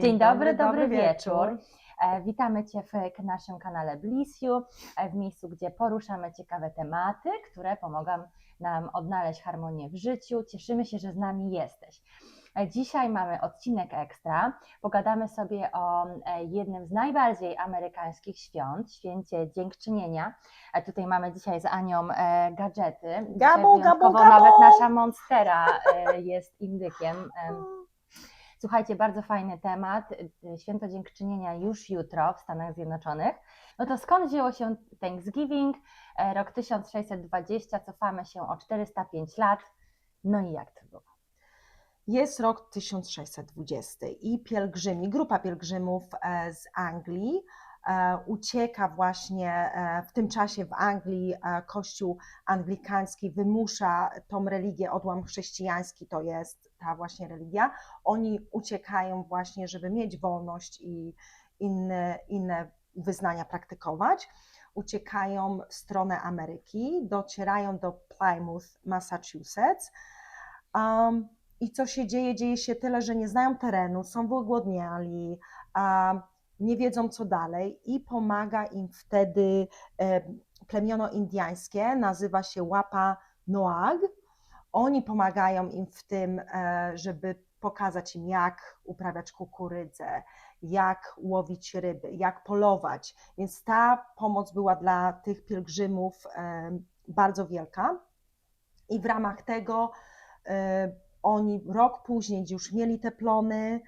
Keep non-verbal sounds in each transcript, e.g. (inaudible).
Dzień, dobry, dobry, wieczór. E, Witamy Cię w naszym kanale Bliss You, e, w miejscu, gdzie poruszamy ciekawe tematy, które pomogą nam odnaleźć harmonię w życiu. Cieszymy się, że z nami jesteś. E, Dzisiaj mamy odcinek ekstra. Pogadamy sobie o jednym z najbardziej amerykańskich świąt, święcie Dziękczynienia. Tutaj mamy dzisiaj z Anią gadżety. Gabo, wyjątkowo gabo! Nawet nasza Monstera jest indykiem. Słuchajcie, bardzo fajny temat. Święto Dziękczynienia już jutro w Stanach Zjednoczonych. No to skąd wzięło się Thanksgiving? E, Rok 1620, cofamy się o 405 lat. No i jak to było? Jest rok 1620 i pielgrzymi, grupa pielgrzymów e, z Anglii ucieka właśnie e, w tym czasie w Anglii e, kościół anglikański wymusza tą religię, odłam chrześcijański to jest ta właśnie religia. Oni uciekają właśnie, żeby mieć wolność i inne, inne wyznania praktykować. Uciekają w stronę Ameryki, docierają do Plymouth, Massachusetts. Um, I co się dzieje? Dzieje się tyle, że nie znają terenu, są wygłodniali, a nie wiedzą co dalej i pomaga im wtedy plemiono indyjskie, nazywa się Łapa Noag. Oni pomagają im w tym, e, żeby pokazać im, jak uprawiać kukurydzę, jak łowić ryby, jak polować. Więc ta pomoc była dla tych pielgrzymów e, bardzo wielka. I w ramach tego e, oni rok później, już mieli te plony,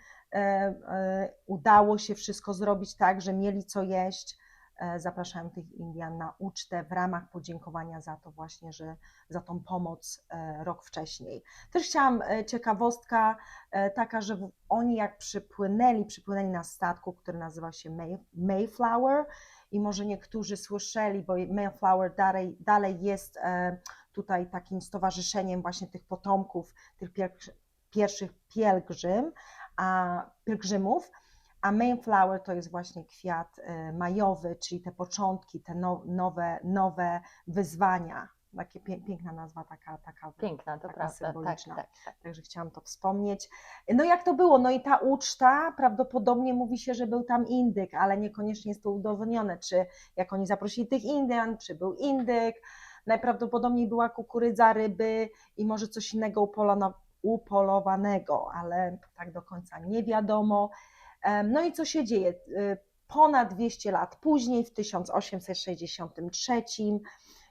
udało się wszystko zrobić tak, że mieli co jeść. E, Zapraszają tych Indian na ucztę w ramach podziękowania za to właśnie, że za tą pomoc e, rok wcześniej. Też chciałam, e, ciekawostka e, taka, że oni jak przypłynęli, przypłynęli na statku, który nazywał się May, Mayflower i może niektórzy słyszeli, bo Mayflower dalej, dalej jest e, tutaj takim stowarzyszeniem właśnie tych potomków, tych pierwszych pielgrzym, a pielgrzymów, a Mayflower to jest właśnie kwiat e, majowy, czyli te początki, te no, nowe, nowe wyzwania. Takie piękna nazwa, taka, taka Piękna, to Taka prawda. Tak, symboliczna. tak, tak. Także chciałam to wspomnieć. No jak to było? No i ta uczta, prawdopodobnie mówi się, że był tam indyk, ale niekoniecznie jest to udowodnione, czy jak oni zaprosili tych Indian, czy był indyk. Najprawdopodobniej była kukurydza, ryby i może coś innego upolono, upolowanego, ale tak do końca nie wiadomo. No i co się dzieje? Y, Ponad 200 lat później, w 1863,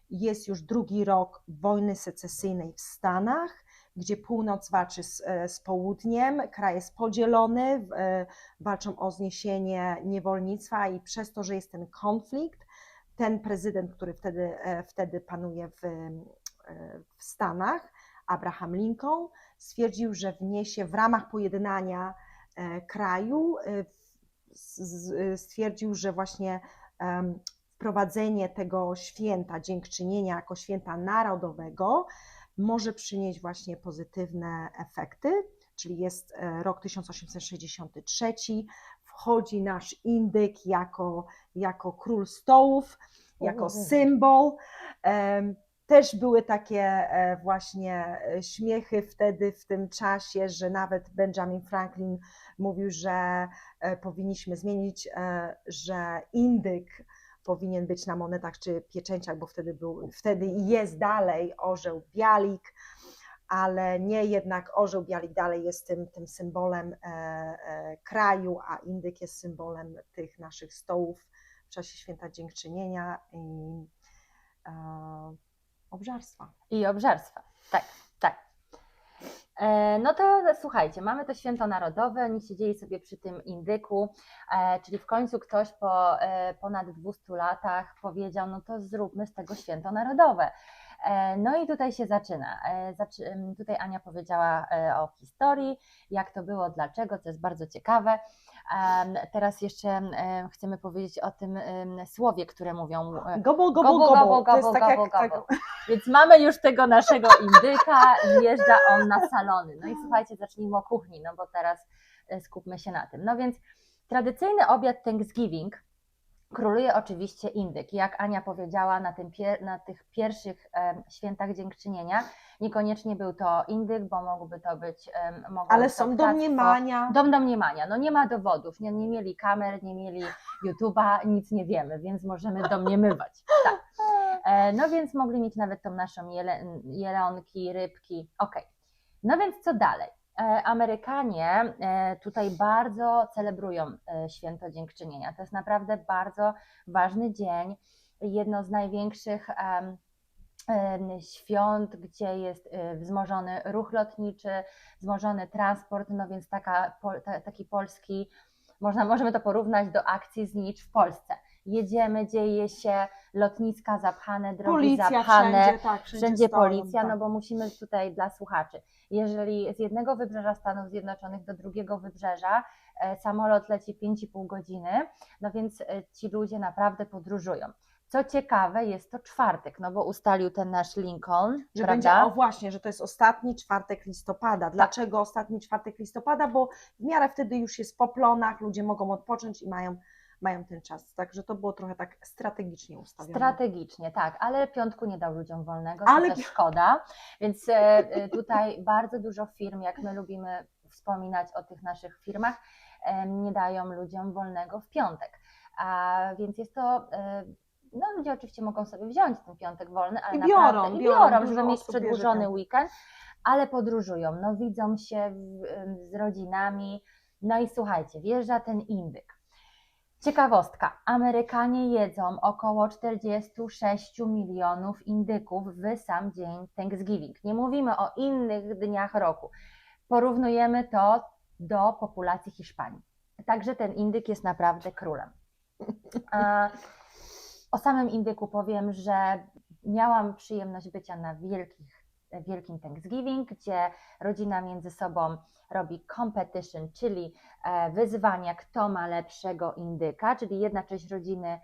jest już drugi rok wojny secesyjnej w Stanach, gdzie północ walczy z, e, z południem, kraj jest podzielony, e, walczą o zniesienie niewolnictwa i przez to, że jest ten konflikt, ten prezydent, który wtedy, e, wtedy panuje w, w Stanach, Abraham Lincoln, stwierdził, że wniesie w ramach pojednania e, kraju, e, z- stwierdził, że właśnie wprowadzenie tego święta dziękczynienia jako święta narodowego może przynieść właśnie pozytywne efekty, czyli jest e, rok 1863, wchodzi nasz indyk jako, jako król stołów, jako symbol. Też były takie e, właśnie e, śmiechy wtedy w tym czasie, że nawet Benjamin Franklin mówił, że e, powinniśmy zmienić, że indyk powinien być na monetach czy pieczęciach, bo wtedy był, wtedy jest dalej orzeł bialik, ale nie jednak orzeł bialik dalej jest tym, tym symbolem kraju, a indyk jest symbolem tych naszych stołów w czasie święta dziękczynienia i obżarstwa. I obżarstwa. Tak, tak. E, No to słuchajcie, mamy to święto narodowe, niech się dzieje sobie przy tym indyku, e, czyli w końcu ktoś po e, ponad 200 latach powiedział, no to zróbmy z tego święto narodowe. E, No i tutaj się zaczyna. E, Tutaj Ania powiedziała e, o historii, jak to było, dlaczego, co jest bardzo ciekawe. Teraz jeszcze em, chcemy powiedzieć o tym słowie, które mówią jest gobol, tak jak gobol, tak, gobol. Więc mamy już tego naszego indyka i jeżdża on na salony. No i słuchajcie, zacznijmy o kuchni, no bo teraz e, skupmy się na tym. No więc tradycyjny obiad Thanksgiving Króluje oczywiście indyk. Jak Ania powiedziała, na, tym na tych pierwszych em, świętach dziękczynienia niekoniecznie był to indyk, bo mógłby to być. mogło Ale są ptactwo. domniemania. Dom domniemania. No nie ma dowodów, nie, nie mieli kamer, nie mieli YouTube'a, nic nie wiemy, więc możemy domniemywać. (laughs) Tak. E, No więc mogli mieć nawet tą naszą jele, jelonki, rybki. Okej. No więc co dalej? E, Amerykanie e, tutaj bardzo celebrują e, święto dziękczynienia. To jest naprawdę bardzo ważny dzień. Jedno z największych świąt, gdzie jest wzmożony ruch lotniczy, wzmożony transport, no więc taka, taki polski, można, możemy to porównać do akcji Znicz w Polsce. Jedziemy, dzieje się, lotniska zapchane, drogi Policja zapchane, wszędzie, tak, wszędzie, wszędzie stoją, policja, tak. no bo musimy tutaj dla słuchaczy. Jeżeli z jednego wybrzeża Stanów Zjednoczonych do drugiego wybrzeża e, samolot leci 5,5 godziny, no więc e, ci ludzie naprawdę podróżują. Co ciekawe, jest to czwartek, no bo ustalił ten nasz Lincoln, Że prawda? będzie, o właśnie, że to jest ostatni czwartek listopada. Dlaczego ostatni czwartek listopada? Bo w miarę wtedy już jest po plonach, ludzie mogą odpocząć i mają, mają ten czas. Także to było trochę tak strategicznie ustawione. Strategicznie, tak, ale piątku nie dał ludziom wolnego, Ale to też szkoda. Więc e, e, tutaj (laughs) bardzo dużo firm, jak my lubimy wspominać o tych naszych firmach, nie dają ludziom wolnego w piątek. A więc jest to. e, No, ludzie oczywiście mogą sobie wziąć ten piątek wolny, ale I naprawdę biorą, i biorą, biorą, żeby mieć bierze przedłużony weekend, ale podróżują, no widzą się w, z rodzinami. No i słuchajcie, wjeżdża ten indyk. Ciekawostka. Amerykanie jedzą około 46 milionów indyków w sam dzień Thanksgiving. Nie mówimy o innych dniach roku. Porównujemy to do populacji Hiszpanii. Także ten indyk jest naprawdę królem. A o samym indyku powiem, że miałam przyjemność bycia na wielkich, wielkim Thanksgiving, gdzie rodzina między sobą robi competition, czyli e, wyzwania, kto ma lepszego indyka, czyli jedna część rodziny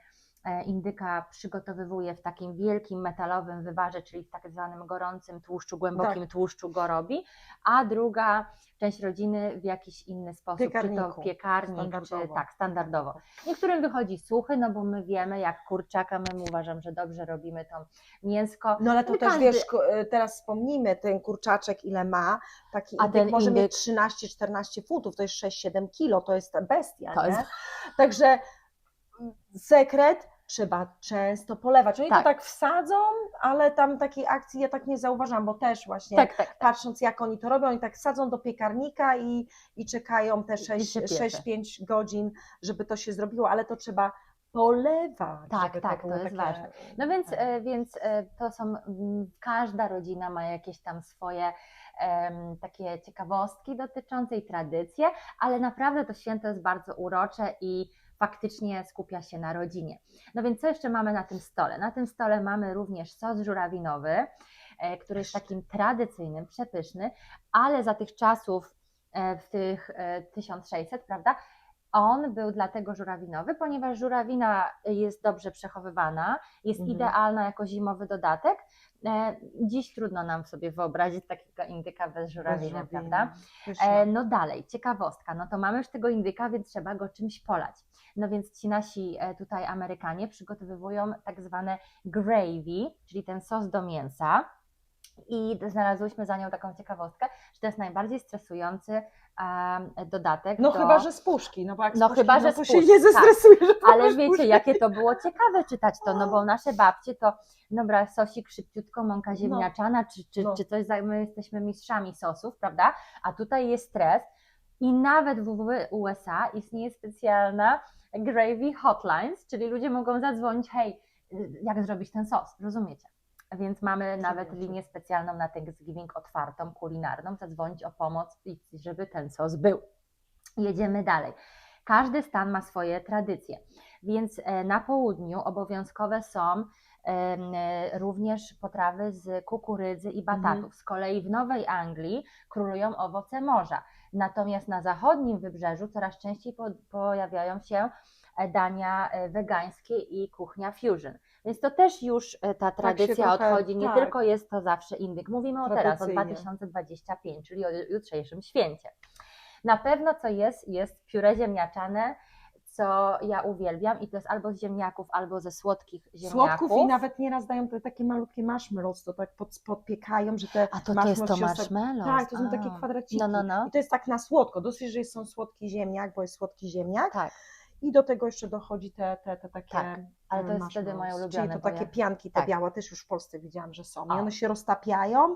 indyka przygotowywuje w takim wielkim metalowym wywarze, czyli w tak zwanym gorącym tłuszczu, głębokim tłuszczu go robi, a druga część rodziny w jakiś inny sposób, czy to piekarnik, czy Standardowo. tak, standardowo. Niektórym wychodzi suchy, no bo my wiemy, jak kurczaka, my uważam, że dobrze robimy to mięsko. No ale to No też każdy- wiesz, y, teraz wspomnijmy, ten kurczaczek ile ma, taki A ten może indyk- mieć 13-14 futów, to jest 6-7 kilo, to jest bestia, To jest- Także mm, sekret, trzeba często polewać. Oni Tak. to tak wsadzą, ale tam takiej akcji ja tak nie zauważam, bo też właśnie Tak, tak, tak. patrząc jak oni to robią, oni tak sadzą do piekarnika i, i czekają te I się piecze. 6-5 godzin, żeby to się zrobiło, ale to trzeba polewać. Tak, tak, to było jest takie- ważne. No więc, tak. e, więc e, to są, mm, każda rodzina ma jakieś tam swoje takie ciekawostki dotyczące i tradycje, ale naprawdę to święto jest bardzo urocze i faktycznie skupia się na rodzinie. No więc co jeszcze mamy na tym stole? Na tym stole mamy również sos żurawinowy, e, który jest takim tradycyjnym, przepyszny, ale za tych czasów, e, w tych e, 1600, prawda, on był dlatego żurawinowy, ponieważ żurawina jest dobrze przechowywana, jest Mhm. idealna jako zimowy dodatek. E, Dziś trudno nam sobie wyobrazić takiego indyka bez Bez żurawiny, żurawiny. prawda? Pyszne. E, no dalej, ciekawostka, no to mamy już tego indyka, więc trzeba go czymś polać. No więc ci nasi e, tutaj Amerykanie przygotowują tak zwane gravy, czyli ten sos do mięsa. I znalazłyśmy za nią taką ciekawostkę, że to jest najbardziej stresujący em, dodatek. No do... chyba, że z puszki, no bo jak z No puszki, chyba, no że to z się puszki, nie tak. zestresuje, że to Ale wiecie, puszkę. jakie to było ciekawe czytać to, no bo nasze babcie to, dobra, sosik szybciutko, mąka ziemniaczana, czy, czy, No. czy coś, my jesteśmy mistrzami sosów, prawda? A tutaj jest stres i nawet w USA istnieje specjalna gravy hotlines, czyli ludzie mogą zadzwonić, hej, jak zrobić ten sos, rozumiecie? Więc mamy nawet linię specjalną na Thanksgiving otwartą, kulinarną, zadzwonić o pomoc, i żeby ten sos był. Jedziemy dalej. Każdy stan ma swoje tradycje, więc e, na południu obowiązkowe są e, również potrawy z kukurydzy i batatów. Mhm. Z kolei w Nowej Anglii królują owoce morza. Natomiast na zachodnim wybrzeżu coraz częściej po, pojawiają się e, dania e, wegańskie i kuchnia fusion. Więc to też już e, ta się tradycja trochę- odchodzi. Nie tak. tylko jest to zawsze indyk. Mówimy o teraz, o Tradycyjnie. 2025, czyli o jutrzejszym święcie. Na pewno co jest, jest pióre ziemniaczane, co ja uwielbiam i to jest albo z ziemniaków, albo ze słodkich ziemniaków. Słodków i nawet nieraz dają te takie malutkie marshmallows, to tak pod, podpiekają, że te A to, to jest to marshmallows. Tak, to są takie A. kwadraciki. No, no, no. I to jest tak na słodko, dosyć, że są słodki ziemniak, bo jest słodki ziemniak Tak, i do tego jeszcze dochodzi te, te, te takie Tak, ale to e, jest wtedy moje marshmallows, ulubione, Czyli to takie ja- pianki te tak. białe, też już w Polsce widziałam, że są. I one się roztapiają.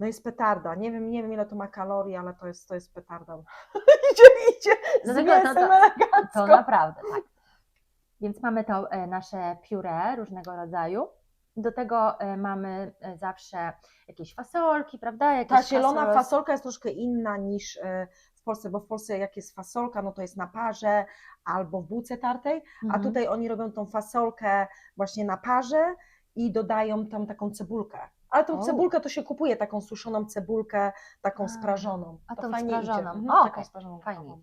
No jest petarda. Nie wiem, nie wiem ile to ma kalorii, ale to jest, to jest petarda. (laughs) idzie, idzie z No no mięsem to- elegancko. to naprawdę, tak. Więc mamy to e, nasze pióre różnego rodzaju. Do tego e, mamy e, zawsze jakieś fasolki, prawda? Jakieś Ta zielona fasolos- fasolka jest troszkę inna niż e, w Polsce, bo w Polsce jak jest fasolka, no to jest na parze albo w bułce tartej, a Mhm. tutaj oni robią tą fasolkę właśnie na parze i dodają tam taką cebulkę. Ale tą O. cebulkę to się kupuje, taką suszoną cebulkę, taką A, sprażoną. a to tą fajnie idzie. sprażoną. Mhm, O, taką okej, sprażoną. fajnie.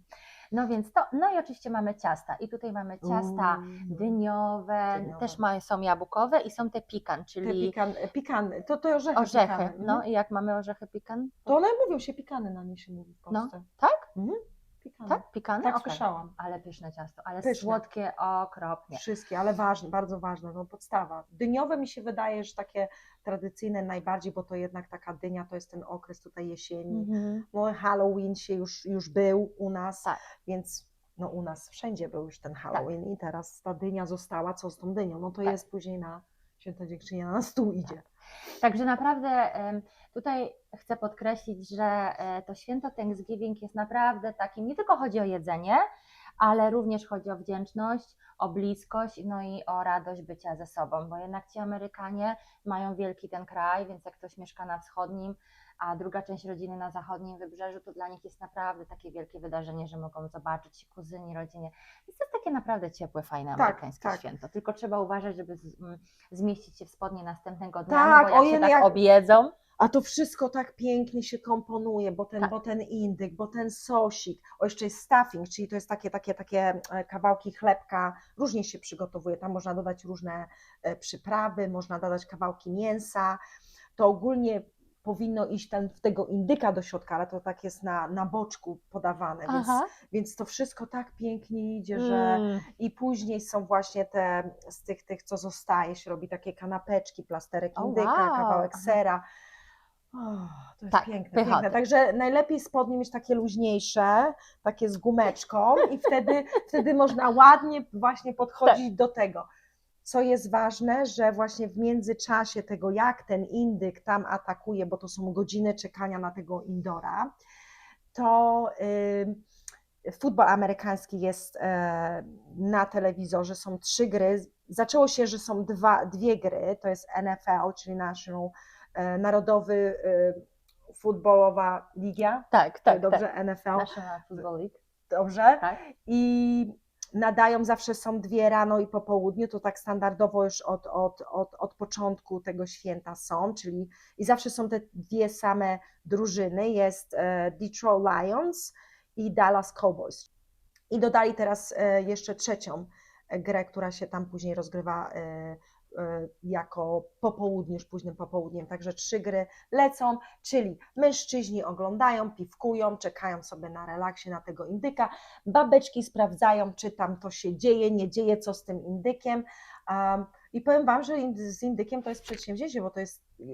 No więc to, no i oczywiście mamy ciasta. I tutaj mamy ciasta Mm. dyniowe, Dyniowe. też mają, są jabłkowe i są te pikan, Te czyli pikan, pikany, to, to orzechy. orzechy. Pikane. No Mhm. i jak mamy orzechy pikan? To one mówią się pikany na nie się mówi w No. Polsce. Tak? Mhm. Pikany. Tak? Pikane? Tak słyszałam. Ale pyszne ciasto, ale Pyszne. słodkie okropnie. Wszystkie, ale ważne, bardzo ważne, no podstawa. Dyniowe mi się wydaje, że takie tradycyjne najbardziej, bo to jednak taka dynia to jest ten okres tutaj jesieni. Mhm. No Halloween się już, już był u nas, Tak. więc no u nas wszędzie był już ten Halloween i teraz ta dynia została, co z tą dynią? No to Tak. jest później na święto dziękczynienia na stół idzie. Także naprawdę tutaj chcę podkreślić, że e, to święto Thanksgiving jest naprawdę takim, nie tylko chodzi o jedzenie, ale również chodzi o wdzięczność, o bliskość, no i o radość bycia ze sobą, bo jednak ci Amerykanie mają wielki ten kraj, więc jak ktoś mieszka na wschodnim, a druga część rodziny na zachodnim wybrzeżu, to dla nich jest naprawdę takie wielkie wydarzenie, że mogą zobaczyć się kuzyni, rodzinie. Więc to jest takie naprawdę ciepłe, fajne Tak, amerykańskie tak. święto. Tylko trzeba uważać, żeby z, m, zmieścić się w spodnie następnego dnia, Tak, no bo jak się no tak jak- objedzą, A to wszystko tak pięknie się komponuje, bo ten, Tak. bo ten indyk, bo ten sosik, o jeszcze jest stuffing, czyli to jest takie, takie, takie e, kawałki chlebka, różnie się przygotowuje, tam można dodać różne e, przyprawy, można dodać kawałki mięsa, to ogólnie powinno iść ten, w tego indyka do środka, ale to tak jest na, na boczku podawane, więc, Aha. więc to wszystko tak pięknie idzie, że Mm. i później są właśnie te, z tych, tych co zostaje, się robi takie kanapeczki, plasterek indyka, wow, kawałek aha. sera. To jest Tak, piękne, piękne. Także najlepiej spodnie mieć takie luźniejsze, takie z gumeczką i wtedy, (laughs) wtedy można ładnie właśnie podchodzić Tak. do tego. Co jest ważne, że właśnie w międzyczasie tego, jak ten indyk tam atakuje, bo to są godziny czekania na tego indora, to y, futbol amerykański jest e, na telewizorze, są trzy gry. Zaczęło się, że są dwa, dwie gry, to jest NFL, czyli National, Narodowy e, Futbolowa Liga, Tak, tak, dobrze, tak. NFL, National Football League. dobrze, Tak. i nadają zawsze są dwie rano i po południu, to tak standardowo już od, od, od, od początku tego święta są, czyli i zawsze są te dwie same drużyny, jest e, Detroit Lions i Dallas Cowboys. I dodali teraz e, jeszcze trzecią e, grę, która się tam później rozgrywa e, e, jako popołudnie, już późnym popołudniem. Także trzy gry lecą, czyli mężczyźni oglądają, piwkują, czekają sobie na relaksie na tego indyka, babeczki sprawdzają, czy tam to się dzieje, nie dzieje, co z tym indykiem. I powiem Wam, że z indykiem to jest przedsięwzięcie, bo to jest y,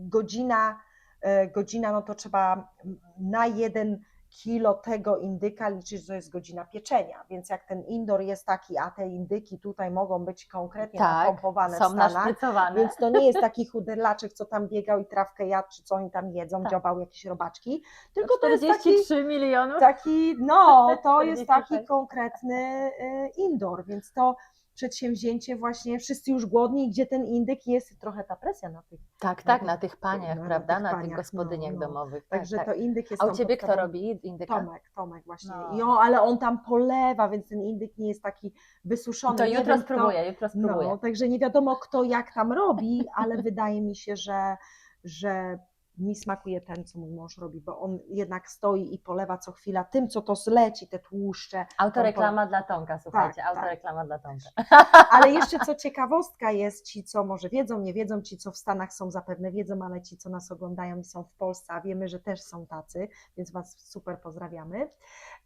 godzina, y, godzina, no to trzeba na jeden kilo tego indyka liczyć, że to jest godzina pieczenia, więc jak ten indoor jest taki, a te indyki tutaj mogą być konkretnie Tak, napompowane w Są Stanach, naszprycowane. więc to nie jest taki (laughs) chuderlaczek, co tam biegał i trawkę jadł, czy co oni tam jedzą, Tak. dziobał jakieś robaczki, tylko to jest taki, 43 milionów. taki, no, to (laughs) jest 46. taki konkretny y, indoor, więc to przedsięwzięcie właśnie, wszyscy już głodni, gdzie ten indyk jest trochę ta presja na tych, Tak, tak, tych- na tych paniach, na prawda? tych Na tych paniach, gospodyniach no, no. domowych. także tak, to tak. indyk jest A u ciebie kto robi indyka? Tomek, Tomek właśnie. No. I on, ale on tam polewa, więc ten indyk nie jest taki wysuszony. To Nie jutro wiem, kto- spróbuję, jutro spróbuję. No, także nie wiadomo kto jak tam robi, ale wydaje mi się, że, że mi smakuje ten, co mój mąż robi, bo on jednak stoi i polewa co chwila tym, co to zleci, te tłuszcze. Autoreklama dla Tomka, słuchajcie, tak. autoreklama dla Tomka. (laughs) Ale jeszcze co ciekawostka jest, ci co może wiedzą, nie wiedzą, ci co w Stanach są zapewne wiedzą, ale ci co nas oglądają i są w Polsce, a wiemy, że też są tacy, więc Was super pozdrawiamy.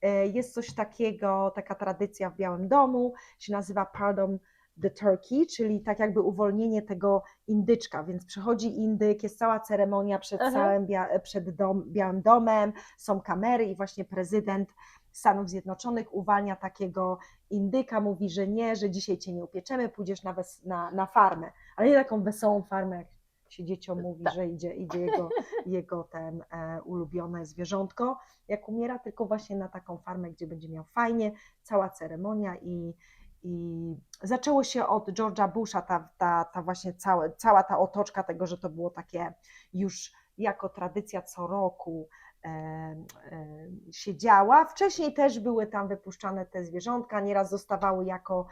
E, Jest coś takiego, taka tradycja w Białym Domu, się nazywa Pardon the Turkey, czyli tak jakby uwolnienie tego indyczka, więc przychodzi indyk, jest cała ceremonia przed Aha. całym bia- przed dom, Białym Domem, są kamery i właśnie prezydent Stanów Zjednoczonych uwalnia takiego indyka, mówi, że nie, że dzisiaj cię nie upieczemy, pójdziesz na, na, na farmę, ale nie taką wesołą farmę, jak się dzieciom mówi, Tak. że idzie, idzie jego, (laughs) jego ten e, ulubione zwierzątko, jak umiera, tylko właśnie na taką farmę, gdzie będzie miał fajnie, cała ceremonia i, i zaczęło się od George'a Busha, ta, ta, ta właśnie całe, cała ta otoczka tego, że to było takie już jako tradycja co roku e, e, się działa. Wcześniej też były tam wypuszczane te zwierzątka, nieraz zostawały jako,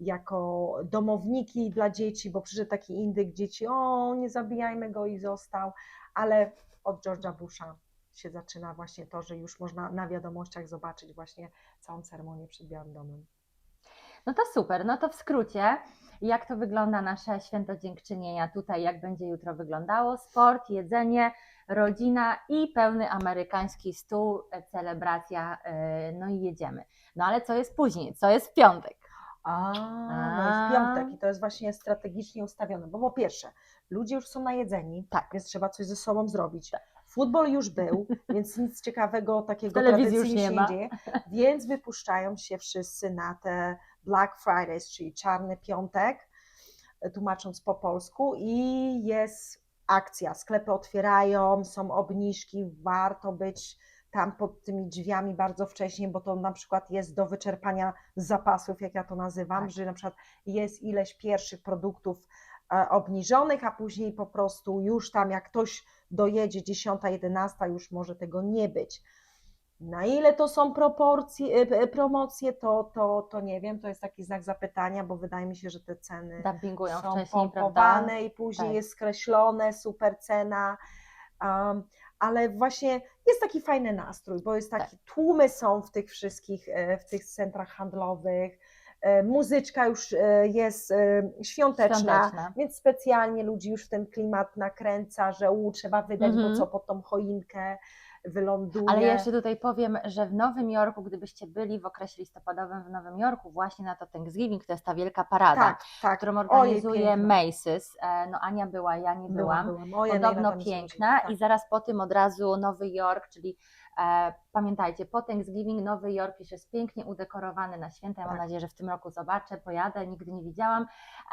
jako domowniki dla dzieci, bo przyszedł taki indyk, dzieci, o nie zabijajmy go i został, ale od George'a Busha się zaczyna właśnie to, że już można na wiadomościach zobaczyć właśnie całą ceremonię przed Białym Domem. No to super, no to w skrócie, jak to wygląda nasze święto dziękczynienia tutaj, jak będzie jutro wyglądało? Sport, jedzenie, rodzina i pełny amerykański stół, e, celebracja, e, no i jedziemy. No ale co jest później? Co jest w piątek? A, no w piątek i to jest właśnie strategicznie ustawione, bo po pierwsze, ludzie już są najedzeni, Tak. więc trzeba coś ze sobą zrobić. Futbol już był, (laughs) więc nic ciekawego takiego Telewizji już tradycyjnie nie się ma. dzieje, więc wypuszczają się wszyscy na te Black Fridays, czyli czarny piątek, tłumacząc po polsku i jest akcja, sklepy otwierają, są obniżki, warto być tam pod tymi drzwiami bardzo wcześnie, bo to na przykład jest do wyczerpania zapasów, jak ja to nazywam, Tak. że na przykład jest ileś pierwszych produktów obniżonych, a później po prostu już tam jak ktoś dojedzie 10, 11, już może tego nie być. Na ile to są proporcje, e, e, promocje, to, to, to nie wiem, to jest taki znak zapytania, bo wydaje mi się, że te ceny Dubbingują są wcześniej, prawda? pompowane i później Tak. jest skreślone, super cena. Um, ale właśnie jest taki fajny nastrój, bo jest Tak. taki, tłumy są w tych wszystkich, e, w tych centrach handlowych, e, muzyczka już e, jest e, świąteczna, Świąteczna. więc specjalnie ludzi już w ten klimat nakręca, że u, trzeba wydać, Mhm. bo co pod tą choinkę wyląduje. Ale ja jeszcze tutaj powiem, że w Nowym Jorku, gdybyście byli w okresie listopadowym w Nowym Jorku, właśnie na to Thanksgiving, to jest ta wielka parada, tak, tak. którą Ojej, organizuje piękna. Macy's. E, No Ania była, ja nie byłam. Byłam, byłam. Ojej, Podobno piękna. Tak. i zaraz po tym od razu Nowy Jork, czyli e, pamiętajcie, po Thanksgiving Nowy Jork już jest pięknie udekorowany na święta. Ja mam Tak. nadzieję, że w tym roku zobaczę, pojadę, nigdy nie widziałam,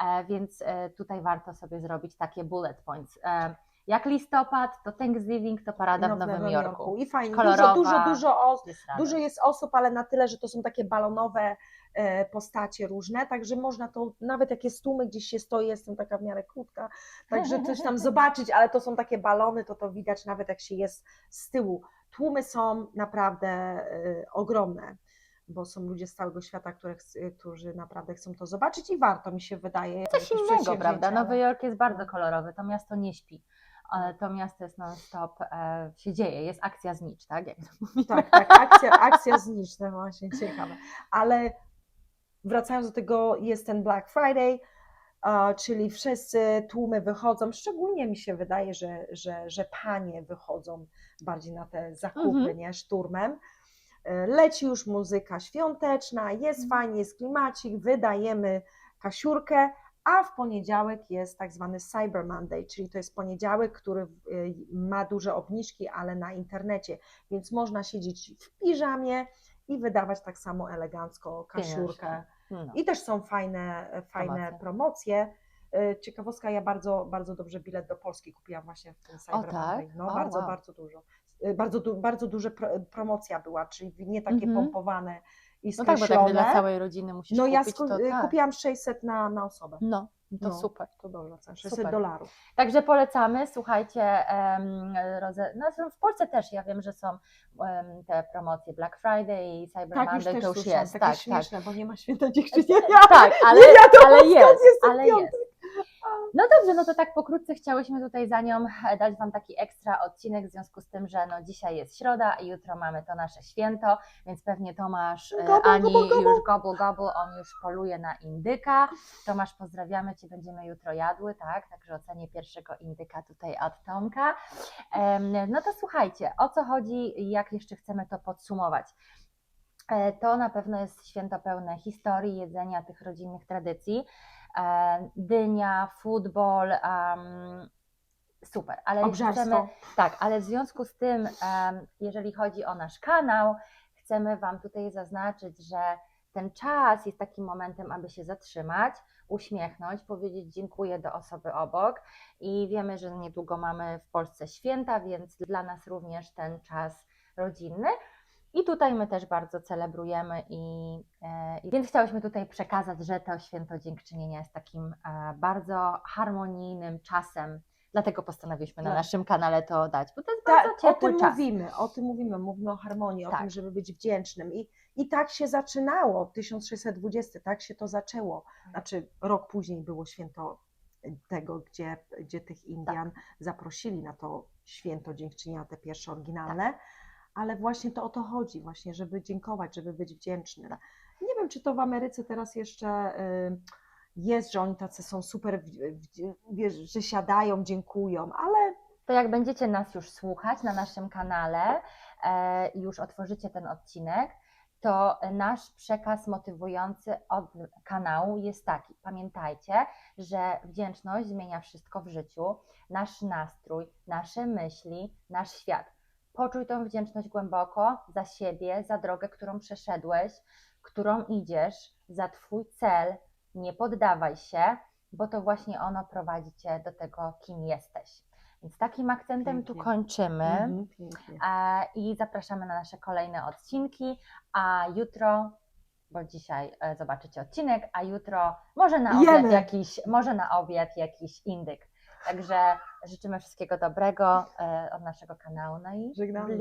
e, więc e, tutaj warto sobie zrobić takie bullet points. E, jak listopad, to Thanksgiving, to parada No, w Nowym Jorku. I fajnie, Kolorowa. dużo, dużo, dużo rada. Dużo jest osób, ale na tyle, że to są takie balonowe e, postacie różne, także można to, nawet jak jest tłumy, gdzieś się stoi, jestem taka w miarę krótka, także coś tam (laughs) zobaczyć, ale to są takie balony, to to widać nawet jak się jest z tyłu. Tłumy są naprawdę e, ogromne, bo są ludzie z całego świata, które, ch- którzy naprawdę chcą to zobaczyć i warto, mi się wydaje. Coś jakieś innego, prawda? ale- Nowy Jork jest bardzo No. kolorowy, to miasto nie śpi. Ale to miasto jest non-stop, e, się dzieje, jest akcja znicz, tak? Jak. Tak, tak, akcja, akcja zniczna, właśnie ciekawe. Ale wracając do tego, jest ten Black Friday, czyli wszyscy tłumy wychodzą, szczególnie mi się wydaje, że, że, że panie wychodzą bardziej na te zakupy, Mhm. nie, szturmem. E, Leci już muzyka świąteczna, jest Mhm. fajnie, jest klimacik, wydajemy kasiurkę, a w poniedziałek jest tak zwany Cyber Monday, czyli to jest poniedziałek, który y, ma duże obniżki, ale na internecie, więc można siedzieć w piżamie i wydawać tak samo elegancko kasiurkę. No. I też są fajne, fajne Promocje. promocje. Y, Ciekawostka, ja bardzo, bardzo dobrze bilet do Polski kupiłam właśnie w tym Cyber tak? No, O, bardzo, wow. bardzo dużo. Y, Bardzo, du, bardzo duża pro, promocja była, czyli nie takie Mhm. pompowane i No tak, bo tak dla całej rodziny musisz no ja kupić, sku- to y, tak. kupiłam 600 na, na osobę. No, to No. super. To cena, 600 Super. dolarów. Także polecamy, słuchajcie, em, roze... no, zresztą w Polsce też ja wiem, że są em, te promocje Black Friday i Cyber Tak, już Monday, też to już słyszałam, jest, takie tak, tak. śmieszne, bo nie ma święta dziękczynienia. Tak, ale, Nie wiadomo, ale skąd jest, jest ten ale piątek. No dobrze, no to tak pokrótce chciałyśmy tutaj za nią e, dać Wam taki ekstra odcinek w związku z tym, że no dzisiaj jest środa i jutro mamy to nasze święto, więc pewnie Tomasz, e, Gobble, Ani gobble, gobble. już gobble gobble, on już poluje na indyka. Tomasz, pozdrawiamy Cię, będziemy jutro jadły, tak? Także ocenię pierwszego indyka tutaj od Tomka. No to słuchajcie, o co chodzi i jak jeszcze chcemy to podsumować. E, To na pewno jest święto pełne historii, jedzenia, tych rodzinnych tradycji. E, Dynia, futbol, em, super. Ale Obżarstwo. chcemy, tak, ale w związku z tym, em, jeżeli chodzi o nasz kanał, chcemy Wam tutaj zaznaczyć, że ten czas jest takim momentem, aby się zatrzymać, uśmiechnąć, powiedzieć dziękuję do osoby obok i wiemy, że niedługo mamy w Polsce święta, więc dla nas również ten czas rodzinny. I tutaj my też bardzo celebrujemy i, e, i więc chciałyśmy tutaj przekazać, że to święto dziękczynienia jest takim e, bardzo harmonijnym czasem. Dlatego postanowiliśmy na Tak. naszym kanale to dać, bo to jest Tak, bardzo o ciepły tym czas. mówimy, o tym mówimy, mówimy o harmonii, o Tak. tym, żeby być wdzięcznym. I, I tak się zaczynało, 1620, tak się to zaczęło. Znaczy rok później było święto tego, gdzie, gdzie tych Indian zaprosili na to święto dziękczynienia, te pierwsze oryginalne, ale właśnie to o to chodzi, właśnie, żeby dziękować, żeby być wdzięcznym. Nie wiem, czy to w Ameryce teraz jeszcze y, jest, że oni tacy są super, że siadają, dziękują, ale To jak będziecie nas już słuchać na naszym kanale e, i już otworzycie ten odcinek, to nasz przekaz motywujący od kanału jest taki. Pamiętajcie, że wdzięczność zmienia wszystko w życiu, nasz nastrój, nasze myśli, nasz świat. Poczuj tą wdzięczność głęboko za siebie, za drogę, którą przeszedłeś, którą idziesz, za Twój cel. Nie poddawaj się, bo to właśnie ono prowadzi Cię do tego, kim jesteś. Więc takim akcentem tu Pięknie. kończymy. Mhm. E, I zapraszamy na nasze kolejne odcinki. A jutro, bo dzisiaj e, zobaczycie odcinek, a jutro może na obiad Jemy. jakiś, może na obiad jakiś indyk. Także życzymy wszystkiego dobrego e, od naszego kanału. No i Żegnamy.